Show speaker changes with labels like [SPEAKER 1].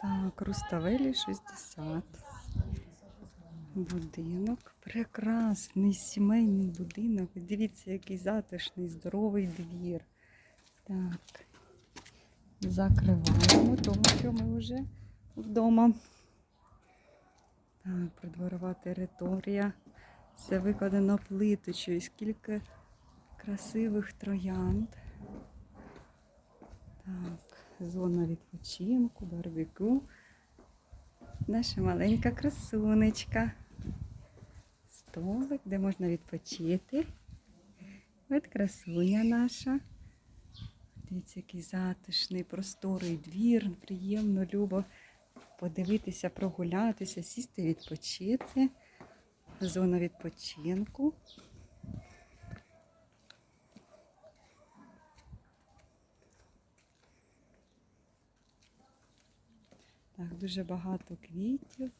[SPEAKER 1] Так, Руставелі 60. Будинок. Прекрасний сімейний будинок. Дивіться, який затишний, здоровий двір. Так. Закриваємо, тому що ми вже вдома. Так, придворова територія. Все викладено плиточою. Скільки красивих троянд. Так, зона відпочинку, барбекю. Наша маленька красунечка. Столик, де можна відпочити. От красуня наша. Дивіться, який затишний, просторий двір. Приємно, любо подивитися, прогулятися, сісти, відпочити. Зона відпочинку. Так, дуже багато квітів.